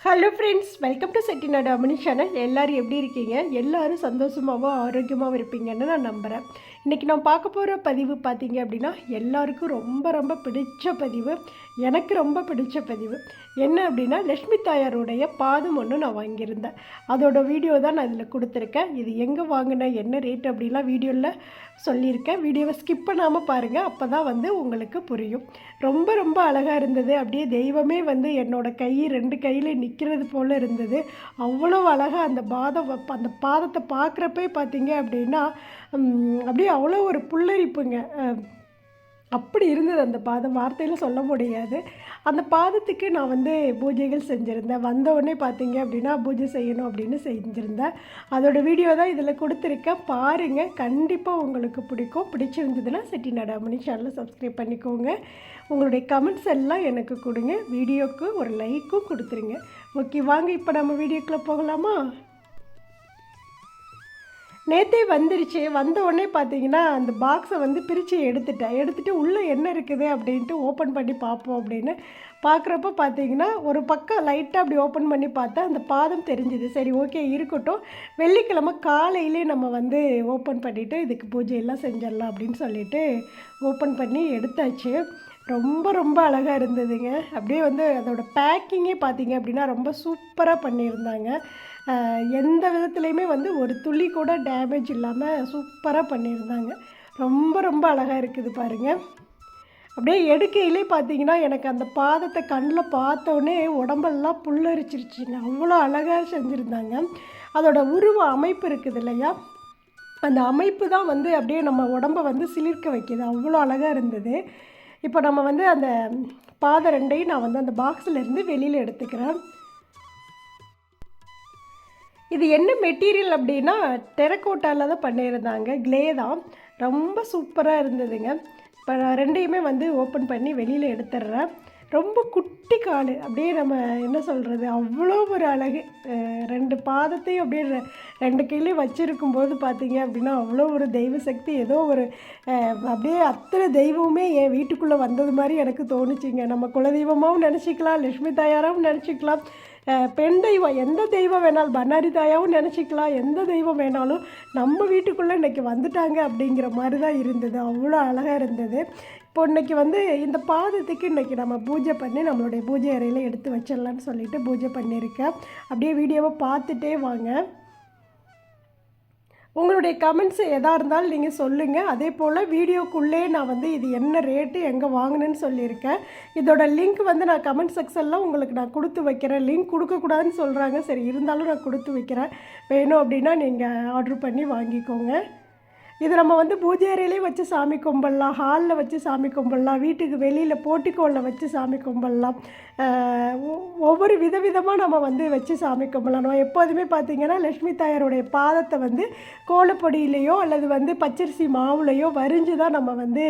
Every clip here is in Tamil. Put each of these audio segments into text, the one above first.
Hello friends welcome to Chettinad Amani channel எல்லோரும் எப்படி இருக்கீங்க? எல்லோரும் சந்தோஷமாகவும் ஆரோக்கியமாகவும் இருப்பீங்கன்னு நான் நம்புகிறேன் இன்றைக்கி நான் பார்க்க போகிற பதிவு பார்த்தீங்க அப்படின்னா எல்லாருக்கும் ரொம்ப ரொம்ப பிடிச்ச பதிவு எனக்கு ரொம்ப பிடிச்ச பதிவு. என்ன அப்படின்னா லக்ஷ்மி தாயாருடைய பாதம் ஒன்று நான் வாங்கியிருந்தேன். அதோட வீடியோ தான் நான் இதில் கொடுத்துருக்கேன். இது எங்கே வாங்கினேன் என்ன ரேட் அப்படிலாம் வீடியோவில் சொல்லியிருக்கேன். வீடியோவை ஸ்கிப் பண்ணாமல் பாருங்கள் அப்போ தான் வந்து உங்களுக்கு புரியும். ரொம்ப ரொம்ப அழகாக இருந்தது. அப்படியே தெய்வமே வந்து என்னோட கை ரெண்டு கையில் நிற்கிறது போல் இருந்தது. அவ்வளோ அழகாக அந்த பாதம் அந்த பாதத்தை பார்க்குறப்பே பார்த்தீங்க அப்படின்னா அப்படியே அவ்வளோ ஒரு புல்லரிப்புங்க. அப்படி இருந்தது. அந்த பாதம் வார்த்தையில் சொல்ல முடியாது. அந்த பாதத்துக்கு நான் வந்து பூஜைகள் செஞ்சுருந்தேன். வந்தவுடனே பார்த்தீங்க அப்படின்னா பூஜை செய்யணும் அப்படின்னு செஞ்சுருந்தேன். அதோடய வீடியோ தான் இதில் கொடுத்துருக்கேன். பாருங்கள் கண்டிப்பாக உங்களுக்கு பிடிக்கும். பிடிச்சிருந்ததுன்னா செட்டி நடாமணி சேனலை சப்ஸ்கிரைப் பண்ணிக்கோங்க. உங்களுடைய கமெண்ட்ஸ் எல்லாம் எனக்கு கொடுங்க. வீடியோவுக்கு ஒரு லைக்கும் கொடுத்துருங்க. ஓகே வாங்க இப்போ நம்ம வீடியோக்குள்ளே போகலாமா? நேத்தே வந்துருச்சு. வந்த உடனே பார்த்தீங்கன்னா அந்த பாக்ஸை வந்து பிரித்து எடுத்துட்டேன் எடுத்துகிட்டு உள்ளே என்ன இருக்குது அப்படின்ட்டு ஓப்பன் பண்ணி பார்ப்போம் அப்படின்னு. பார்க்குறப்ப பார்த்தீங்கன்னா ஒரு பக்கம் லைட்டாக அப்படி ஓப்பன் பண்ணி பார்த்தா அந்த பாதம் தெரிஞ்சுது. சரி ஓகே இருக்கட்டும். வெள்ளிக்கிழமை காலையிலே நம்ம வந்து ஓப்பன் பண்ணிவிட்டு இதுக்கு பூஜையெல்லாம் செஞ்சிடலாம் அப்படின்னு சொல்லிட்டு ஓப்பன் பண்ணி எடுத்தாச்சு. ரொம்ப ரொம்ப அழகாக இருந்ததுங்க. அப்படியே வந்து அதோட பேக்கிங்கே பார்த்தீங்க அப்படின்னா ரொம்ப சூப்பராக பண்ணியிருந்தாங்க. எந்த விதத்துலையுமே வந்து ஒரு துளி கூட டேமேஜ் இல்லாமல் சூப்பராக பண்ணியிருந்தாங்க. ரொம்ப ரொம்ப அழகாக இருக்குது பாருங்கள் அப்படியே எடுக்கையிலே பார்த்தீங்கன்னா எனக்கு அந்த பாதத்தை கண்ணில் பார்த்தோன்னே உடம்பெல்லாம் புல்லரிச்சிருச்சுங்க. அவ்வளோ அழகாக செஞ்சுருந்தாங்க. அதோட உருவ அமைப்பு இருக்குது இல்லையா? அந்த அமைப்பு தான் வந்து அப்படியே நம்ம உடம்பை வந்து சிலிர்க்க வைக்கிது. அவ்வளோ அழகாக இருந்தது. இப்போ நம்ம வந்து அந்த பாதை ரெண்டையும் நான் வந்து அந்த பாக்ஸில் இருந்து வெளியில் எடுத்துக்கிறேன். இது என்ன மெட்டீரியல் அப்படின்னா டெரக்கோட்டாவில் தான் பண்ணியிருந்தாங்க. கிளே தான். ரொம்ப சூப்பராக இருந்ததுங்க. இப்போ நான் ரெண்டையுமே வந்து ஓப்பன் பண்ணி வெளியில் எடுத்துடுறேன். ரொம்ப குட்டி கால் அப்படியே நம்ம என்ன சொல்கிறது அவ்வளோ ஒரு அழகு. ரெண்டு பாதத்தையும் அப்படியே ரெ- ரெண்டு கையிலையும் வச்சுருக்கும் போது பார்த்தீங்க அப்படின்னா அவ்வளோ ஒரு தெய்வ சக்தி. ஏதோ ஒரு அப்படியே அத்தனை தெய்வமே என் வீட்டுக்குள்ளே வந்தது மாதிரி எனக்கு தோணுச்சுங்க. நம்ம குலதெய்வமாகவும் நினச்சிக்கலாம். லக்ஷ்மி தாயாராகவும் நினச்சிக்கலாம். பெண் தெய்வம் எந்த தெய்வம் வேணாலும் பண்ணாரி தாயாவும் நினச்சிக்கலாம் எந்த தெய்வம் வேணாலும் நம்ம வீட்டுக்குள்ளே இன்றைக்கி வந்துட்டாங்க அப்படிங்கிற மாதிரி தான் இருந்தது. அவ்வளோ அழகாக இருந்தது. இப்போ இன்றைக்கி வந்து இந்த பாதத்துக்கு இன்றைக்கி நம்ம பூஜை பண்ணி நம்மளுடைய பூஜை அறையில் எடுத்து வச்சிடலான்னு சொல்லிட்டு பூஜை பண்ணியிருக்கேன். அப்படியே வீடியோவை பார்த்துட்டே வாங்க. உங்களுடைய கமெண்ட்ஸ் எதாக இருந்தாலும் நீங்கள் சொல்லுங்கள் அதே போல் வீடியோக்குள்ளே நான் வந்து இது என்ன ரேட்டு எங்கே வாங்கினேன்னு சொல்லியிருக்கேன். இதோட லிங்க் வந்து நான் கமெண்ட் செக்ஷனில் உங்களுக்கு நான் கொடுத்து வைக்கிறேன். லிங்க் கொடுக்கக்கூடாதுன்னு சொல்கிறாங்க சரி இருந்தாலும் நான் கொடுத்து வைக்கிறேன். வேணும் அப்படின்னா நீங்கள் ஆர்டர் பண்ணி வாங்கிக்கோங்க. இது நம்ம வந்து பூஜை அறையிலே வச்சு சாமி கும்பிடலாம் ஹாலில் வச்சு சாமி கும்பிடலாம் வீட்டுக்கு வெளியில் போட்டிக்கோளில் வச்சு சாமி கும்பிடலாம். ஒ- ஒவ்வொரு விதவிதமாக நம்ம வந்து வச்சு சாமி கும்பிடலாம். நம்ம எப்போதுமே பார்த்திங்கன்னா லக்ஷ்மி தாயாருடைய பாதத்தை வந்து கோலப்பொடியிலையோ அல்லது வந்து பச்சரிசி மாவுலையோ வரிஞ்சு தான் நம்ம வந்து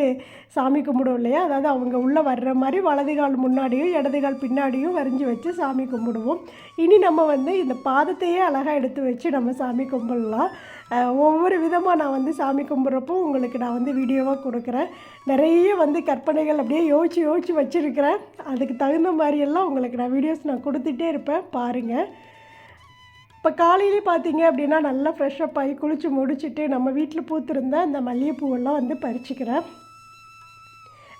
சாமி கும்பிடுவோம் இல்லையா? அதாவது அவங்க உள்ளே வர்ற மாதிரி வலது கால் முன்னாடியும் இடது கால் பின்னாடியும் வரிஞ்சு வச்சு சாமி கும்பிடுவோம். இனி நம்ம வந்து இந்த பாதத்தையே அழகாக எடுத்து வச்சு நம்ம சாமி கும்பிடலாம். ஒவ்வொரு விதமாக நான் வந்து சாமி கும்பிட்றப்போ உங்களுக்கு நான் வந்து வீடியோவாக கொடுக்குறேன். நிறைய வந்து கற்பனைகள் அப்படியே யோசிச்சு யோசிச்சு வச்சுருக்கிறேன். அதுக்கு தகுந்த மாதிரியெல்லாம் உங்களுக்கு நான் வீடியோஸ் நான் கொடுத்துட்டே இருப்பேன். பாருங்கள் இப்போ காலையிலே பார்த்தீங்க அப்படின்னா நல்லா ஃப்ரெஷ்ஷப் ஆகி குளித்து முடிச்சுட்டு நம்ம வீட்டில் பூத்திருந்த அந்த மல்லிகைப்பூவெல்லாம் வந்து பறிச்சுக்கிறேன்.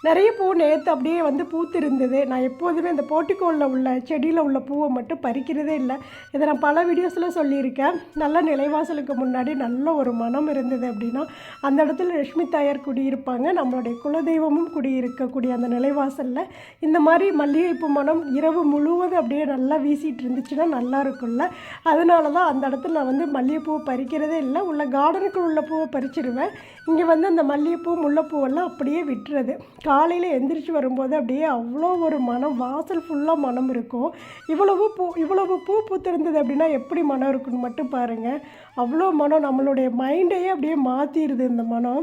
நிறைய பூ நேற்று அப்படியே வந்து பூத்து இருந்தது நான் எப்போதுமே இந்த போட்டிக்கோளில் உள்ள செடியில் உள்ள பூவை மட்டும் பறிக்கிறதே இல்லை. இதை நான் பல வீடியோஸில் சொல்லியிருக்கேன். நல்ல நிலைவாசலுக்கு முன்னாடி நல்ல ஒரு மனம் இருந்தது அப்படின்னா அந்த இடத்துல லட்சுமி தாயார் குடியிருப்பாங்க. நம்மளுடைய குலதெய்வமும் குடியிருக்கக்கூடிய அந்த நிலைவாசலில் இந்த மாதிரி மல்லிகைப்பூ மனம் இரவு முழுவதும் அப்படியே நல்லா வீசிட்டு இருந்துச்சுன்னா நல்லா இருக்கும்ல. அதனால தான் அந்த இடத்துல நான் வந்து மல்லிகைப்பூவை பறிக்கிறதே இல்லை. உள்ள கார்டனுக்கு உள்ள பூவை பறிச்சிடுவேன். இங்கே வந்து அந்த மல்லிகைப்பூ முல்லைப்பூவெல்லாம் அப்படியே விட்டுறது. காலையில் எந்திரிச்சு வரும்போது அப்படியே அவ்வளோ ஒரு மனம் வாசல் ஃபுல்லாக மனம் இருக்கும். இவ்வளவு பூ இவ்வளவு பூ பூத்திருந்தது அப்படின்னா எப்படி மனம் இருக்குன்னு மட்டும் பாருங்கள் அவ்வளோ மனம் நம்மளுடைய மைண்டையே அப்படியே மாற்றிடுது இந்த மனம்.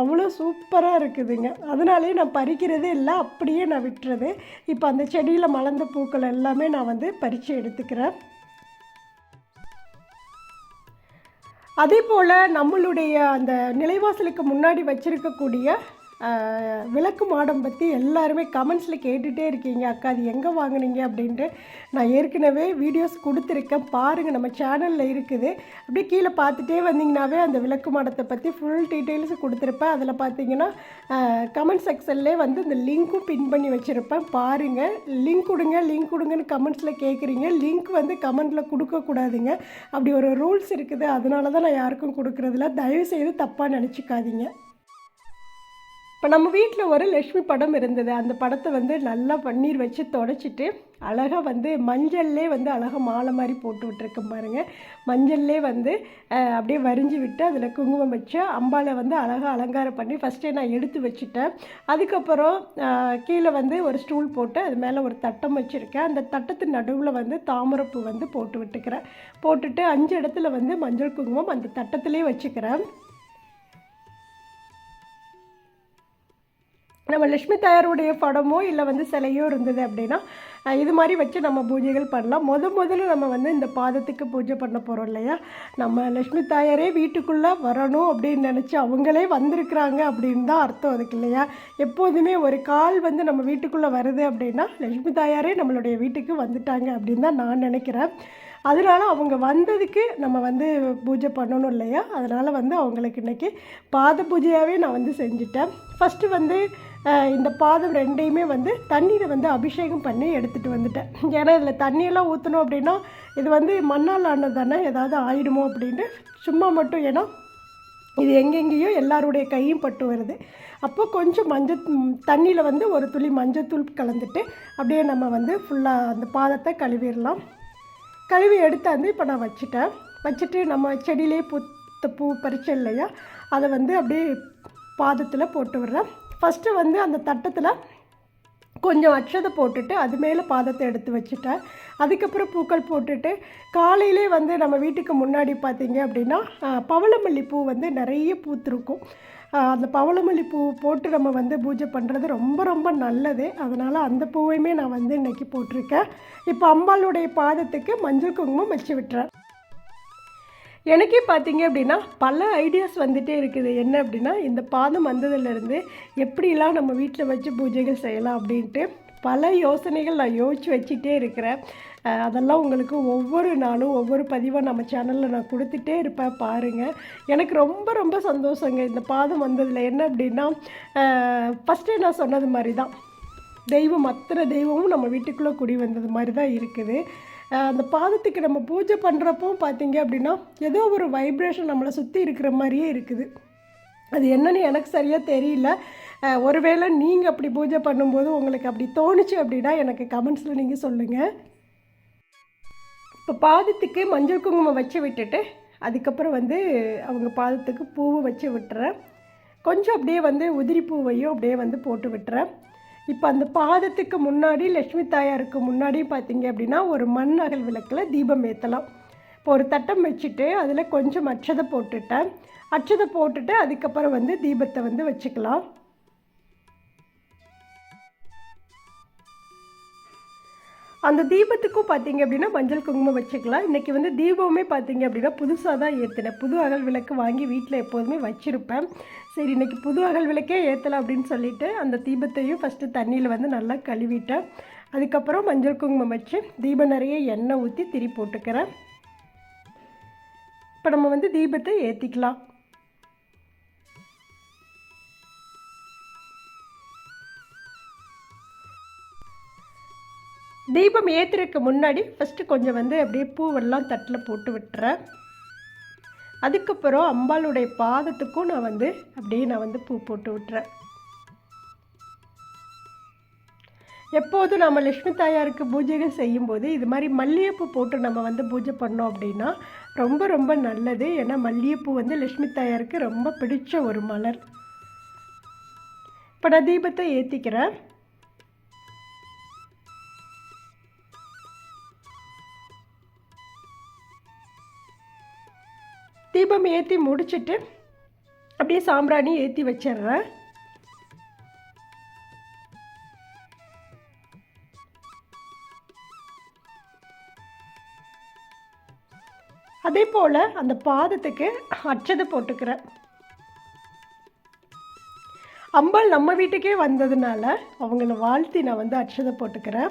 அவ்வளோ சூப்பராக இருக்குதுங்க. அதனாலேயே நான் பறிக்கிறதே இல்லை அப்படியே நான் விட்டுறது. இப்போ அந்த செடியில் மலர்ந்த பூக்கள் எல்லாமே நான் வந்து பறித்து எடுத்துக்கிறேன். அதே போல் நம்மளுடைய அந்த நிலைவாசலுக்கு முன்னாடி வச்சுருக்கக்கூடிய விளக்கு மாடம் பற்றி எல்லாருமே கமெண்ட்ஸில் கேட்டுகிட்டே இருக்கீங்க. அக்கா அது எங்கே வாங்குனீங்க அப்படின்ட்டு நான் ஏற்கனவே வீடியோஸ் கொடுத்துருக்கேன். பாருங்கள் நம்ம சேனலில் இருக்குது. அப்படியே கீழே பார்த்துட்டே வந்தீங்கன்னாவே அந்த விளக்கு மாடத்தை பற்றி ஃபுல் டீட்டெயில்ஸ் கொடுத்துருப்பேன். அதில் பார்த்தீங்கன்னா கமெண்ட் செக்ஷன்லேயே வந்து இந்த லிங்க்கும் பின் பண்ணி வச்சுருப்பேன். பாருங்கள் லிங்க் கொடுங்க லிங்க் கொடுங்கன்னு கமெண்ட்ஸில் கேட்குறீங்க லிங்க் வந்து கமெண்ட்டில் கொடுக்கக்கூடாதுங்க அப்படி ஒரு ரூல்ஸ் இருக்குது. அதனால தான் நான் யாருக்கும் கொடுக்குறதில்ல. தயவுசெய்து தப்பாக நினச்சிக்காதீங்க. இப்போ நம்ம வீட்டில் ஒரு லக்ஷ்மி படம் இருந்தது. அந்த படத்தை வந்து நல்லா பன்னீர் வச்சு தொடச்சிட்டு அழகாக வந்து மஞ்சள்லே வந்து அழகாக மாலை மாதிரி போட்டு விட்டுருக்கேன் பாருங்கள் மஞ்சள்லே வந்து அப்படியே வரிஞ்சு விட்டு அதில் குங்குமம் வச்சு அம்பாலை வந்து அழகாக அலங்காரம் பண்ணி ஃபஸ்ட்டே நான் எடுத்து வச்சுட்டேன். அதுக்கப்புறம் கீழே வந்து ஒரு ஸ்டூல் போட்டு அது மேலே ஒரு தட்டம் வச்சுருக்கேன். அந்த தட்டத்து நடுவில் வந்து தாமரைப்பூ வந்து போட்டு விட்டுக்கிறேன். போட்டுட்டு அஞ்சு இடத்துல வந்து மஞ்சள் குங்குமம் அந்த தட்டத்துலேயே வச்சுக்கிறேன். நம்ம லட்சுமி தாயாருடைய படமோ இல்லை வந்து சிலையோ இருந்தது அப்படின்னா இது மாதிரி வச்சு நம்ம பூஜைகள் பண்ணலாம். முத முதல்ல நம்ம வந்து இந்த பாதத்துக்கு பூஜை பண்ண போகிறோம் இல்லையா? நம்ம லட்சுமி தாயாரே வீட்டுக்குள்ளே வரணும் அப்படின்னு நினச்சி அவங்களே வந்திருக்கிறாங்க அப்படின்னு தான் அர்த்தம் அதுக்கு இல்லையா? எப்போதுமே ஒரு கால் வந்து நம்ம வீட்டுக்குள்ளே வருது அப்படின்னா லட்சுமி தாயாரே நம்மளுடைய வீட்டுக்கு வந்துட்டாங்க அப்படின்னு தான் நான் நினைக்கிறேன். அதனால அவங்க வந்ததுக்கு நம்ம வந்து பூஜை பண்ணணும் இல்லையா? அதனால் வந்து அவங்களுக்கு இன்றைக்கி பாத பூஜையாகவே நான் வந்து செஞ்சுட்டேன். ஃபஸ்ட்டு வந்து இந்த பாதம் ரெண்டையுமே வந்து தண்ணீரை வந்து அபிஷேகம் பண்ணி எடுத்துகிட்டு வந்துட்டேன். ஏன்னா இதில் தண்ணியெல்லாம் ஊற்றணும் அப்படின்னா இது வந்து மண்ணால் ஆனது தானே ஏதாவது ஆயிடுமோ அப்படின்ட்டு சும்மா மட்டும் ஏன்னா இது எங்கெங்கேயோ எல்லாருடைய கையும் பட்டு வருது. அப்போ கொஞ்சம் மஞ்சள் தண்ணியில் வந்து ஒரு துளி மஞ்சத்தூள் கலந்துட்டு அப்படியே நம்ம வந்து ஃபுல்லாக அந்த பாதத்தை கழுவிடலாம். கழுவி எடுத்தாந்து இப்போ நான் வச்சுட்டேன். வச்சுட்டு நம்ம செடியிலே பூத்த பூ பறிச்சல் இல்லையா அதை வந்து அப்படியே பாதத்தில் போட்டு விடுறேன். ஃபஸ்ட்டு வந்து அந்த தட்டத்தில் கொஞ்சம் அச்சதை போட்டுட்டு அது மேலே பாதத்தை எடுத்து வச்சுட்டேன். அதுக்கப்புறம் பூக்கள் போட்டுட்டு காலையிலே வந்து நம்ம வீட்டுக்கு முன்னாடி பார்த்தீங்க அப்படின்னா பவளமல்லி பூ வந்து நிறைய பூத்திருக்கும். அந்த பவளமல்லி பூ போட்டு நம்ம வந்து பூஜை பண்ணுறது ரொம்ப ரொம்ப நல்லது. அதனால் அந்த பூவையுமே நான் வந்து இன்றைக்கி போட்டிருக்கேன். இப்போ அம்பாளுடைய பாதத்துக்கு மஞ்சள் குங்குமம் வச்சு விட்டுறேன். எனக்கே பார்த்தீங்க அப்படின்னா பல ஐடியாஸ் வந்துகிட்டே இருக்குது. என்ன அப்படின்னா இந்த பாதம் வந்ததுலேருந்து எப்படிலாம் நம்ம வீட்டில் வச்சு பூஜைகள் செய்யலாம் அப்படின்ட்டு பல யோசனைகள் நான் யோசித்து வச்சுட்டே இருக்கிறேன். அதெல்லாம் உங்களுக்கு ஒவ்வொரு நாளும் ஒவ்வொரு பதிவாக நம்ம சேனலில் நான் கொடுத்துட்டே இருப்பேன். பாருங்கள் எனக்கு ரொம்ப ரொம்ப சந்தோஷங்க. இந்த பாதம் வந்ததில் என்ன அப்படின்னா ஃபஸ்ட்டே நான் சொன்னது மாதிரி தான் தெய்வம் அத்தனை தெய்வமும் நம்ம வீட்டுக்குள்ளே குடி வந்தது மாதிரி தான் இருக்குது. அந்த பாதத்துக்கு நம்ம பூஜை பண்ணுறப்போ பார்த்தீங்க அப்படின்னா ஏதோ ஒரு வைப்ரேஷன் நம்மளை சுற்றி இருக்கிற மாதிரியே இருக்குது. அது என்னன்னு எனக்கு சரியாக தெரியல. ஒருவேளை நீங்கள் அப்படி பூஜை பண்ணும்போது உங்களுக்கு அப்படி தோணுச்சு அப்படின்னா எனக்கு கமெண்ட்ஸில் நீங்கள் சொல்லுங்கள் இப்போ பாதத்துக்கு மஞ்சள் குங்குமம் வச்சு விட்டுட்டு அதுக்கப்புறம் வந்து அவங்க பாதத்துக்கு பூவும் வச்சு விட்டுறேன். கொஞ்சம் அப்படியே வந்து உதிரி பூவையும் அப்படியே வந்து போட்டு விட்டுறேன். இப்போ அந்த பாதத்துக்கு முன்னாடி லக்ஷ்மி தாயாருக்கு முன்னாடி பார்த்தீங்க அப்படின்னா ஒரு மண் அகல் விளக்கில் தீபம் ஏற்றலாம் இப்போ ஒரு தட்டம் வச்சுட்டு அதில் கொஞ்சம் அச்சதை போட்டுட்டேன். அச்சதை போட்டுட்டு அதுக்கப்புறம் வந்து தீபத்தை வந்து வச்சுக்கலாம். அந்த தீபத்துக்கும் பார்த்தீங்க அப்படின்னா மஞ்சள் குங்குமம் வச்சுக்கலாம். இன்றைக்கி வந்து தீபமே பார்த்தீங்க அப்படின்னா புதுசாக தான் ஏற்றினேன் புது அகல் விளக்கு வாங்கி வீட்டில் எப்போதுமே வச்சுருப்பேன். சரி இன்றைக்கி புது அகல் விளக்கே ஏற்றலாம் அப்படின்னு சொல்லிட்டு அந்த தீபத்தையும் ஃபஸ்ட்டு தண்ணியில் வந்து நல்லா கழுவிட்டேன். அதுக்கப்புறம் மஞ்சள் குங்குமம் வச்சு தீபம் நிறைய எண்ணெய் ஊற்றி திரி போட்டுக்கிறேன். இப்போ நம்ம வந்து தீபத்தை ஏற்றிக்கலாம் தீபம் ஏற்றுறதுக்கு முன்னாடி ஃபஸ்ட்டு கொஞ்சம் வந்து அப்படியே பூவெல்லாம் தட்டில் போட்டு விட்டுறேன். அதுக்கப்புறம் அம்பாளுடைய பாதத்துக்கும் நான் வந்து அப்படியே நான் வந்து பூ போட்டு விட்டுறேன். எப்போதும் நம்ம லக்ஷ்மி தாயாருக்கு பூஜைகள் செய்யும்போது இது மாதிரி மல்லிகைப்பூ போட்டு நம்ம வந்து பூஜை பண்ணோம் அப்படின்னா ரொம்ப ரொம்ப நல்லது. ஏன்னா மல்லிகைப்பூ வந்து லக்ஷ்மி தாயாருக்கு ரொம்ப பிடிச்ச ஒரு மலர். இப்போ நான் தீபத்தை ஏற்றிக்கிறேன் தீபம் ஏற்றி முடிச்சிட்டு அப்படியே சாம்பிராணி ஏற்றி வச்சிடுறேன். அதே போல் அந்த பாதத்துக்கு அச்சதை போட்டுக்கிறேன். அம்பாள் நம்ம வீட்டுக்கே வந்ததுனால அவங்கள வாழ்த்தி நான் வந்து அச்சதை போட்டுக்கிறேன்.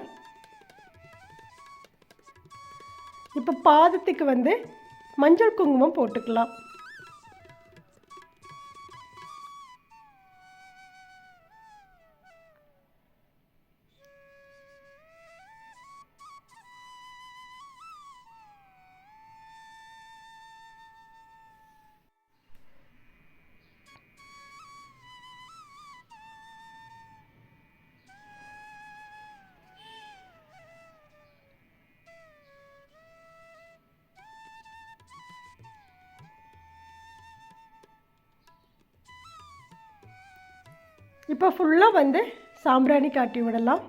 இப்போ பாதத்துக்கு வந்து மஞ்சள் குங்குமம் போட்டுக்கலாம். இப்போ ஃபுல்லாக வந்து சாம்பிராணி காட்டி விடலாம்.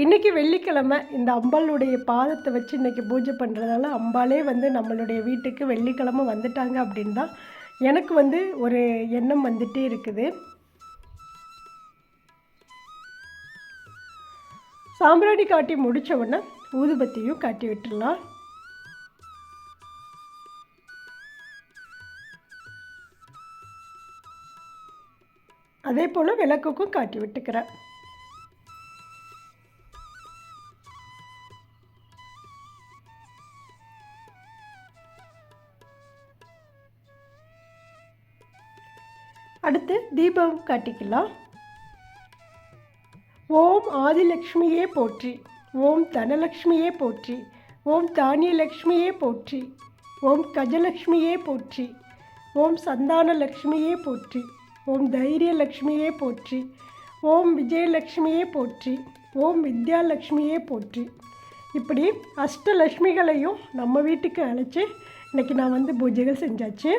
இன்றைக்கி வெள்ளிக்கிழமை இந்த அம்பாளுடைய பாதத்தை வச்சு இன்றைக்கி பூஜை பண்ணுறதால அம்பாளே வந்து நம்மளுடைய வீட்டுக்கு வெள்ளிக்கிழமை வந்துட்டாங்க அப்படின்னு தான் எனக்கு வந்து ஒரு எண்ணம் வந்துட்டே இருக்குது. சாம்பிராணி காட்டி முடித்த உடனே ஊதுபத்தியும் காட்டி விட்டுடலாம் அதே போல் விளக்குக்கும் காட்டி விட்டுக்கிறேன். தீபம் காட்டிக்கலாம். ஓம் ஆதிலக்ஷ்மியே போற்றி. ஓம் தனலக்ஷ்மியே போற்றி. ஓம் தானியலக்ஷ்மியே போற்றி. ஓம் கஜலக்ஷ்மியே போற்றி. ஓம் சந்தானலக்ஷ்மியே போற்றி. ஓம் தைரியலக்ஷ்மியே போற்றி. ஓம் விஜயலக்ஷ்மியே போற்றி. ஓம் வித்யாலக்ஷ்மியே போற்றி. இப்படி அஷ்டலக்ஷ்மிகளையும் நம்ம வீட்டுக்கு அழைச்சி இன்றைக்கி நான் வந்து பூஜைகள் செஞ்சாச்சு.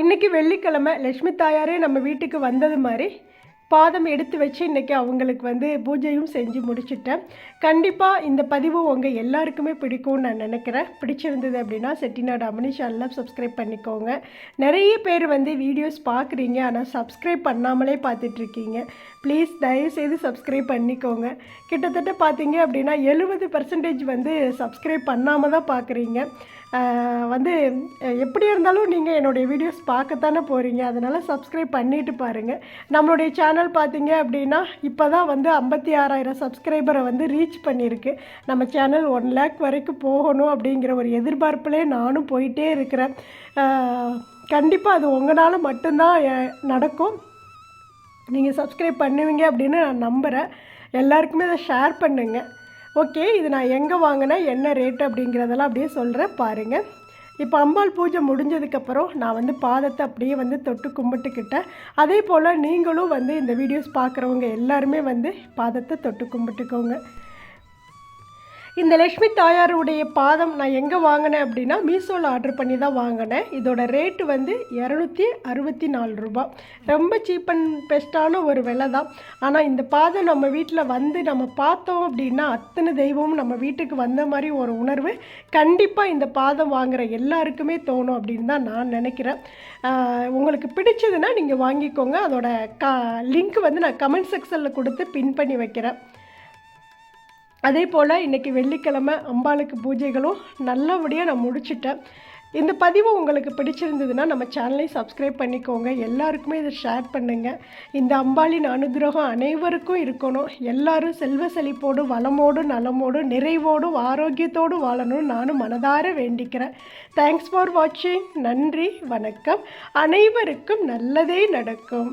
இன்றைக்கி வெள்ளிக்கிழமை லக்ஷ்மி தாயாரே நம்ம வீட்டுக்கு வந்தது மாதிரி பாதம் எடுத்து வச்சு இன்றைக்கி அவங்களுக்கு வந்து பூஜையும் செஞ்சு முடிச்சிட்டேன். கண்டிப்பாக இந்த பதிவு உங்கள் எல்லாருக்குமே பிடிக்கும்னு நான் நினைக்கிறேன். பிடிச்சிருந்தது அப்படின்னா செட்டிநாடு அமனி சேனலை சப்ஸ்கிரைப் பண்ணிக்கோங்க. நிறைய பேர் வந்து வீடியோஸ் பார்க்குறீங்க ஆனால் சப்ஸ்கிரைப் பண்ணாமலே பார்த்துட்ருக்கீங்க. ப்ளீஸ் தயவுசெய்து சப்ஸ்கிரைப் பண்ணிக்கோங்க. கிட்டத்தட்ட பார்த்தீங்க அப்படின்னா எழுபது பர்சன்டேஜ் வந்து சப்ஸ்கிரைப் பண்ணாமல் தான் பார்க்குறீங்க. வந்து எப்படி இருந்தாலும் நீங்கள் என்னுடைய வீடியோஸ் பார்க்கத்தானே போகிறீங்க அதனால் சப்ஸ்கிரைப் பண்ணிவிட்டு பாருங்கள் நம்மளுடைய சேனல் பார்த்தீங்க அப்படின்னா இப்போ தான் வந்து ஐம்பத்தி ஆறாயிரம் சப்ஸ்கிரைபரை வந்து ரீச் பண்ணியிருக்கு. நம்ம சேனல் ஒன் லேக் வரைக்கும் போகணும் அப்படிங்கிற ஒரு எதிர்பார்ப்புலேயே நானும் போயிட்டே இருக்கிறேன். கண்டிப்பாக அது உங்களால் மட்டும்தான் நடக்கும். நீங்கள் சப்ஸ்கிரைப் பண்ணுவீங்க அப்படின்னு நான் நம்புகிறேன் எல்லாருக்குமே அதை ஷேர் பண்ணுங்கள் ஓகே இது நான் எங்கே வாங்கினேன் என்ன ரேட் அப்படிங்கிறதெல்லாம் அப்படியே சொல்கிறேன் பாருங்கள் இப்போ அம்பாள் பூஜை முடிஞ்சதுக்கப்புறம் நான் வந்து பாதத்தை அப்படியே வந்து தொட்டு கும்பிட்டுக்கிட்டேன். அதே போல் நீங்களும் வந்து இந்த வீடியோஸ் பார்க்குறவங்க எல்லாருமே வந்து பாதத்தை தொட்டு கும்பிட்டுக்கோங்க. இந்த லக்ஷ்மி தாயாருடைய பாதம் நான் எங்கே வாங்கினேன் அப்படின்னா மீஷோவில் ஆர்டர் பண்ணி தான் வாங்கினேன். இதோட ரேட்டு வந்து இரநூத்தி அறுபத்தி நாலு ரூபா. ரொம்ப சீப் அண்ட் பெஸ்ட்டான ஒரு விலை தான் ஆனால் இந்த பாதம் நம்ம வீட்டில் வந்து நம்ம பார்த்தோம் அப்படின்னா அத்தனை தெய்வமும் நம்ம வீட்டுக்கு வந்த மாதிரி ஒரு உணர்வு. கண்டிப்பாக இந்த பாதம் வாங்குகிற எல்லாருக்குமே தோணும் அப்படின்னு தான் நான் நினைக்கிறேன். உங்களுக்கு பிடிச்சதுன்னா நீங்கள் வாங்கிக்கோங்க. அதோட க லிங்க் வந்து நான் கமெண்ட் செக்ஷனில் கொடுத்து பின் பண்ணி வைக்கிறேன். அதே போல் இன்றைக்கி வெள்ளிக்கிழமை அம்பாளுக்கு பூஜைகளும் நல்லபடியாக நான் முடிச்சிட்டேன். இந்த பதிவு உங்களுக்கு பிடிச்சிருந்ததுன்னா நம்ம சேனலை சப்ஸ்கிரைப் பண்ணிக்கோங்க. எல்லாருக்குமே இதை ஷேர் பண்ணுங்கள் இந்த அம்பாளின் அனுகிரகம் அனைவருக்கும் இருக்கணும். எல்லாரும் செல்வ செழிப்போடு வளமோடு நலமோடு நிறைவோடும் ஆரோக்கியத்தோடு வாழணும்னு நானும் மனதார வேண்டிக்கிறேன். தேங்க்ஸ் ஃபார் வாட்சிங் நன்றி வணக்கம். அனைவருக்கும் நல்லதே நடக்கும்.